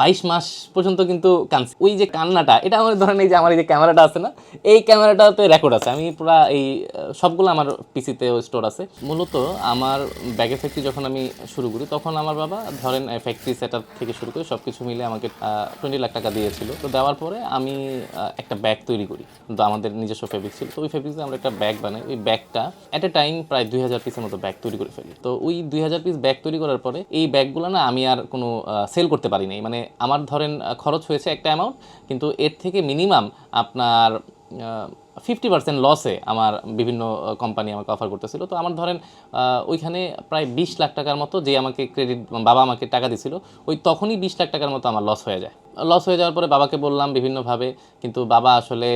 বাইশ মাস পর্যন্ত কিন্তু কানছি ওই যে কান্নাটা, এটা আমার ধরেন এই যে আমার এই যে ক্যামেরাটা আছে না, এই ক্যামেরাটাতে রেকর্ড আছে। আমি পুরা এই সবগুলো আমার পিসিতে স্টোর আছে। মূলত আমার ব্যাগে ফ্যাক্টরি যখন আমি শুরু করি, তখন আমার বাবা ধরেন ফ্যাক্টরি সেটআপ থেকে শুরু করে সব কিছু মিলে আমাকে টোয়েন্টি লাখ টাকা দিয়েছিল। তো দেওয়ার পরে আমি একটা ব্যাগ তৈরি করি। কিন্তু আমাদের নিজস্ব ফেব্রিক ছিল। তো ওই ফেব্রিক আমরা একটা ব্যাগ বানাই। ওই ব্যাগটা অ্যাট এ টাইম প্রায় দুই হাজার পিসের মতো ব্যাগ তৈরি করে ফেলি। তো ওই দুই হাজার পিস ব্যাগ তৈরি করার পরে এই ব্যাগগুলো না আমি আর কোনো সেল করতে পারি নাই। মানে আমার ধরেন খরচ হয়েছে একটা অ্যামাউন্ট কিন্তু এর থেকে মিনিমাম আপনার ফিফটি পার্সেন্ট লসে আমার বিভিন্ন কোম্পানি আমাকে অফার করতেছিল। তো আমার ধরেন ওইখানে প্রায় বিশ লাখ টাকার মতো যে আমাকে ক্রেডিট বাবা আমাকে টাকা দিছিল, ওই তখনই বিশ লাখ টাকার মতো আমার লস হয়ে যায়। লস হয়ে যাওয়ার পরে বাবাকে বললাম বিভিন্নভাবে, কিন্তু বাবা আসলে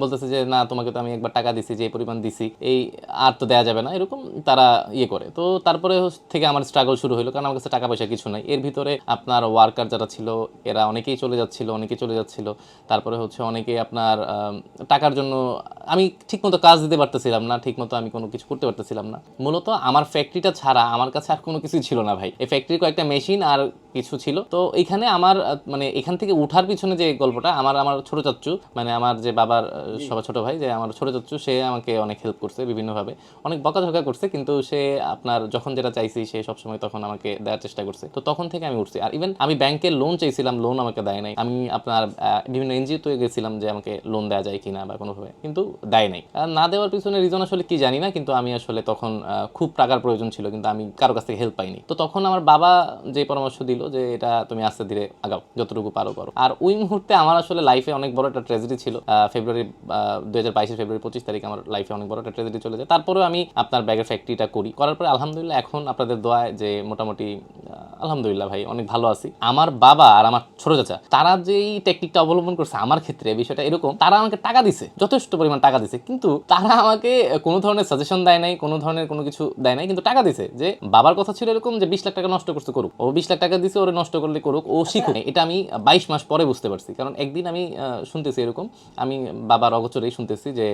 বলতেছে যে, না, তোমাকে তো আমি একবার টাকা দিছি, যে পরিমাণ দিছি, এই আর তো দেওয়া যাবে না। এরকম তারা ইয়ে করে। তো তারপরে থেকে আমার স্ট্রাগল শুরু হলো কারণ আমার কাছে টাকা পয়সা কিছু নাই। এর ভিতরে আপনার ওয়ার্কার যারা ছিল, এরা অনেকেই চলে যাচ্ছিল, অনেকেই চলে যাচ্ছিল। তারপরে হচ্ছে অনেকে আপনার টাকার জন্য, আমি ঠিকমতো কাজ দিতে পারতেছিলাম না, ঠিকমতো আমি কোনো কিছু করতে পারতেছিলাম না। মূলত আমার ফ্যাক্টরিটা ছাড়া আমার কাছে আর কোনো কিছুই ছিল না ভাই। এই ফ্যাক্টরির কয়েকটা মেশিন আর কিছু ছিল। তো এইখানে আমার মানে এখান থেকে উঠার পিছনে যে গল্পটা আমার আমার ছোট চাচ্চু মানে আমার যে বাবার সবার ছোট ভাই যে আমার ছোট চাচ্চু সে আমাকে অনেক হেল্প করছে বিভিন্নভাবে। অনেক বকাঝকা করছে কিন্তু সে আপনার যখন যেটা চাইছি সে সবসময় তখন আমাকে দেওয়ার চেষ্টা করছে। তো তখন থেকে আমি উঠছি। আর ইভেন আমি ব্যাংকে লোন চাইছিলাম লোন আমাকে দেয় নাই। আমি আপনার বিভিন্ন এনজিওতে গেছিলাম যে আমাকে লোন দেওয়া যায় কিনা বা কোনোভাবে কিন্তু দেয় নাই। আর না দেওয়ার পিছনে রিজন আসলে কি জানি না কিন্তু আমি আসলে তখন খুব টাকার প্রয়োজন ছিল কিন্তু আমি কারও কাছ থেকে হেল্প পাইনি। তো তখন আমার বাবা যে পরামর্শ দিল যে এটা তুমি আস্তে ধীরে আগাও যতটুকু পারো করো আর ওই মুহূর্তে আমার আসলে লাইফে অনেক বড় একটা ট্রেজেডি ছিল। ফেব্রুয়ারি দু হাজার ফেব্রুয়ারি পঁচিশ তারিখ আমার লাইফে অনেক বড় একটা ট্রেজেডি চলে যায়। তারপরেও আমি আপনার ব্যাগের ফ্যাক্টরিটা করি। করার পরে আলহামদুলিল্লাহ এখন আপনাদের দোয়ায় যে মোটামুটি আলহামদুলিল্লাহ ভাই, অনেক ভালো আছি। আমার বাবা আর আমার ছোট চাচা, তারা যে টেকনিকটা অবলম্বন করছে আমার ক্ষেত্রে, বিষয়টা এরকম, তারা আমাকে টাকা দিছে, যথেষ্ট পরিমাণ টাকা দিছে। কিন্তু তারা আমাকে কোনো ধরনের সাজেশন দেয় নাই, কোনো ধরনের কোনো কিছু দেয় নাই, কিন্তু টাকা দিছে যে, বাবার কথা ছিল এরকম যে, বিশ লাখ টাকা নষ্ট করতে করুক। ও বিশ লাখ টাকা দিছে, ওরে নষ্ট করলে করুক, ও শিখুক এটা আমি বাইশ মাস পরে বুঝতে পারছি। কারণ একদিন আমি শুনতেছি এরকম, আমি বাবার অগোচরেই শুনতেছি যে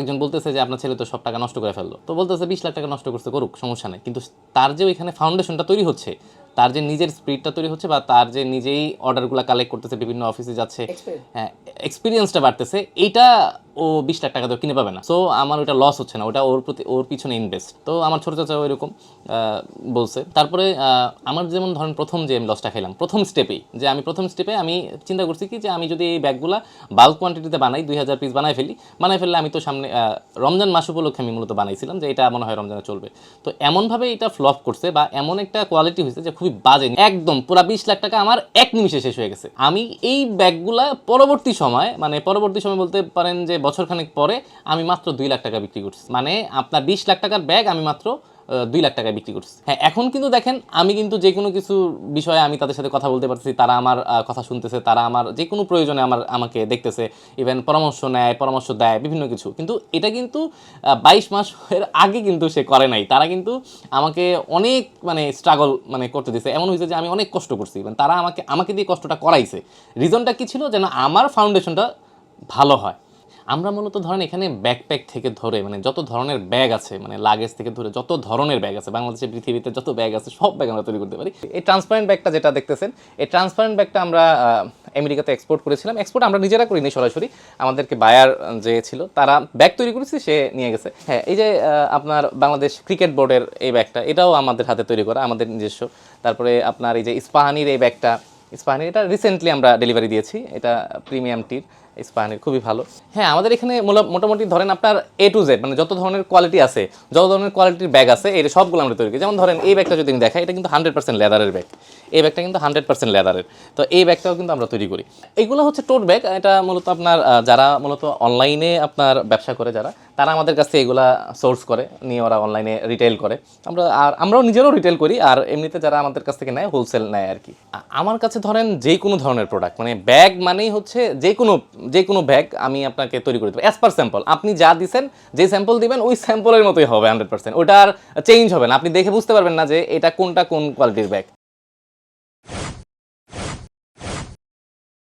একজন বলতেছে যে, আপনার ছেলে তো সব টাকা নষ্ট করে ফেলল। তো বলতেছে, বিশ লাখ টাকা নষ্ট করতে করুক, সমস্যা নেই। কিন্তু তার যে ওইখানে ফাউন্ডেশনটা তৈরি হচ্ছে। তার যে নিজের স্পিডটা তৈরি হচ্ছে বা তার যে নিজেই অর্ডারগুলো কালেক্ট করতেছে বিভিন্ন অফিসে যাচ্ছে হ্যাঁ এক্সপিরিয়েন্সটা বাড়তেছে। এইটা ও বিশ লাখ টাকা তো কিনে পাবে না। সো আমার ওটা লস হচ্ছে না ওটা ওর প্রতি, ওর পিছনে ইনভেস্ট তো আমার ছোটো চাচা এরকম বলছে। তারপরে আমার যেমন ধরেন প্রথম যে আমি লসটা খেলাম প্রথম স্টেপেই যে আমি প্রথম স্টেপে আমি চিন্তা করছি কি, যে আমি যদি এই ব্যাগগুলা বাল্ক কোয়ান্টিটিতে বানাই, দুই হাজার পিস বানাই ফেলি বানাই ফেললে আমি তো সামনে রমজান মাস উপলক্ষে আমি মূলত বানাইছিলাম, যে এটা মনে হয় রমজানে চলবে। তো এমনভাবে এটা ফ্লপ করছে বা এমন একটা কোয়ালিটি হয়েছে যে খুবই বাজে, একদম পুরা বিশ লাখ টাকা আমার এক নিমিষে শেষ হয়ে গেছে। আমি এই ব্যাগগুলা পরবর্তী সময় মানে পরবর্তী সময় বলতে পারেন যে বছরখানেক পরে আমি মাত্র দুই লাখ টাকা বিক্রি করছি। মানে আপনার বিশ লাখ টাকার ব্যাগ আমি মাত্র দুই লাখ টাকায় বিক্রি করছি। হ্যাঁ এখন কিন্তু দেখেন, আমি কিন্তু যে কোনো কিছু বিষয়ে আমি তাদের সাথে কথা বলতে পারতেছি, তারা আমার কথা শুনতেছে, তারা আমার যে কোনো প্রয়োজনে আমার, আমাকে দেখতেছে ইভেন পরামর্শ নেয়, পরামর্শ দেয়, বিভিন্ন কিছু। কিন্তু এটা কিন্তু বাইশ মাসের আগে কিন্তু সে করে নাই। তারা কিন্তু আমাকে অনেক মানে স্ট্রাগল মানে করতে দিছে এমন হয়েছে যে আমি অনেক কষ্ট করছি। মানে তারা আমাকে আমাকে দিয়ে কষ্টটা করাইছে। রিজনটা কি ছিল? যেন আমার ফাউন্ডেশনটা ভালো হয়। আমরা মূলত ধরেন এখানে ব্যাকপ্যাক থেকে ধরে মানে যত ধরনের ব্যাগ আছে মানে লাগেজ থেকে ধরে যত ধরনের ব্যাগ আছে, বাংলাদেশের পৃথিবীতে যত ব্যাগ আছে, সব ব্যাগ আমরা তৈরি করতে পারি। এই ট্রান্সপারেন্ট ব্যাগটা যেটা দেখতেছেন, এই ট্রান্সপারেন্ট ব্যাগটা আমরা আমেরিকাতে এক্সপোর্ট করেছিলাম। এক্সপোর্ট আমরা নিজেরা করিনি সরাসরি, আমাদেরকে বায়ার যে ছিল, তারা ব্যাগ তৈরি করেছি, সে নিয়ে গেছে। হ্যাঁ এই যে আপনার বাংলাদেশ ক্রিকেট বোর্ডের এই ব্যাগটা এটাও আমাদের হাতে তৈরি করা, আমাদের নিজস্ব। তারপরে আপনার এই যে ইস্পাহানির এই ব্যাগটা ইস্পাহানির, এটা রিসেন্টলি আমরা ডেলিভারি দিয়েছি, এটা প্রিমিয়াম টির ইস্পাহানির খুবই ভালো। হ্যাঁ আমাদের এখানে মোটামুটি ধরেন আপনার এ টু জেড মানে যত ধরনের কোয়ালিটি আছে, যত ধরনের কোয়ালিটির ব্যাগ আছে এই সবগুলো আমরা তৈরি করি। যেমন ধরেন, এই ব্যাগটা যদি আমি দেখাই, এটা কিন্তু হান্ড্রেড পার্সেন্ট লেদারের ব্যাগ এই ব্যাগটা কিন্তু হান্ড্রেড পার্সেন্ট লেদারের তো এই ব্যাগটাও কিন্তু আমরা তৈরি করি। এইগুলো হচ্ছে টোট ব্যাগ এটা মূলত আপনার যারা মূলত অনলাইনে আপনার ব্যবসা করে যারা, তারা আমাদের কাছে এগুলা সোর্স করে, নিয়ে ওরা অনলাইনে রিটেল করে। আমরা, আর আমরাও নিজেরও রিটেল করি, আর এমনিতে যারা আমাদের কাছ থেকে নেয় হোলসেল নেয় আর কি। আমার কাছে ধরেন যে কোনো ধরনের প্রোডাক্ট মানে ব্যাগ মানেই হচ্ছে যে কোনো যে কোনো ব্যাগ আমি আপনাকে তৈরি করে দেবো। অ্যাজ পার স্যাম্পল আপনি যা দিচ্ছেন যে স্যাম্পল দিবেন, ওই স্যাম্পলের মতোই হবে হান্ড্রেড পার্সেন্ট ওটা আর চেঞ্জ হবে না। আপনি দেখে বুঝতে পারবেন না যে এটা কোনটা কোন কোয়ালিটির ব্যাগ